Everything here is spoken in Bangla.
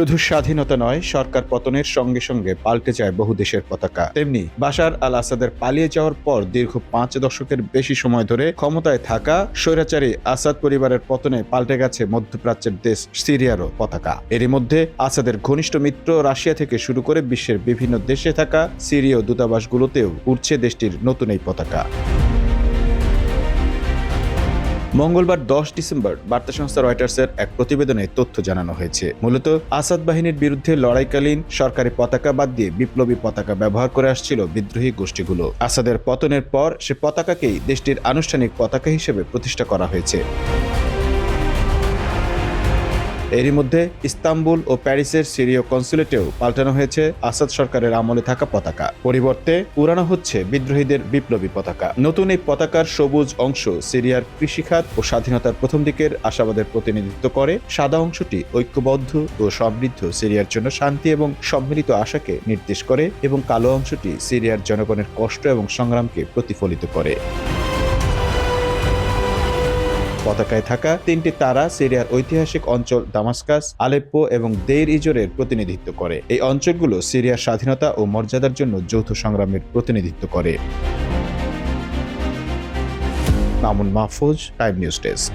শুধু স্বাধীনতা নয়, সরকার পতনের সঙ্গে সঙ্গে পাল্টে যায় বহু দেশের পতাকা। তেমনি বাশার আল আসাদের পালিয়ে যাওয়ার পর দীর্ঘ পাঁচ দশকের বেশি সময় ধরে ক্ষমতায় থাকা স্বৈরাচারী আসাদ পরিবারের পতনে পাল্টে গেছে মধ্যপ্রাচ্যের দেশ সিরিয়ারও পতাকা। এরই মধ্যে আসাদের ঘনিষ্ঠ মিত্র রাশিয়া থেকে শুরু করে বিশ্বের বিভিন্ন দেশে থাকা সিরীয় দূতাবাসগুলোতেও উঠছে দেশটির নতুন এই পতাকা। মঙ্গলবার দশ ডিসেম্বর বার্তা সংস্থা রয়টার্সের এক প্রতিবেদনে তথ্য জানানো হয়েছে। মূলত আসাদ বাহিনীর বিরুদ্ধে লড়াইকালীন সরকারি পতাকা বাদ দিয়ে বিপ্লবী পতাকা ব্যবহার করে আসছিল বিদ্রোহী গোষ্ঠীগুলো। আসাদের পতনের পর সে পতাকাকেই দেশটির আনুষ্ঠানিক পতাকা হিসেবে প্রতিষ্ঠা করা হয়েছে। এরই মধ্যে ইস্তাম্বুল ও প্যারিসের সিরীয় কনসুলেটেও পাল্টানো হয়েছে আসাদ সরকারের আমলে থাকা পতাকা। পরিবর্তে উড়ানো হচ্ছে বিদ্রোহীদের বিপ্লবী পতাকা। নতুন এই পতাকার সবুজ অংশ সিরিয়ার কৃষিখাত ও স্বাধীনতার প্রথম দিকের আশাবাদের প্রতিনিধিত্ব করে। সাদা অংশটি ঐক্যবদ্ধ ও সমৃদ্ধ সিরিয়ার জন্য শান্তি এবং সম্মিলিত আশাকে নির্দেশ করে এবং কালো অংশটি সিরিয়ার জনগণের কষ্ট এবং সংগ্রামকে প্রতিফলিত করে। পতাকায় থাকা তিনটি তারা সিরিয়ার ঐতিহাসিক অঞ্চল দামাস্কাস, আলেপ্পো এবং দেইর ইজোরের প্রতিনিধিত্ব করে। এই অঞ্চলগুলো সিরিয়ার স্বাধীনতা ও মর্যাদার জন্য যৌথ সংগ্রামের প্রতিনিধিত্ব করে। Mamun Mahfuz, time news desk.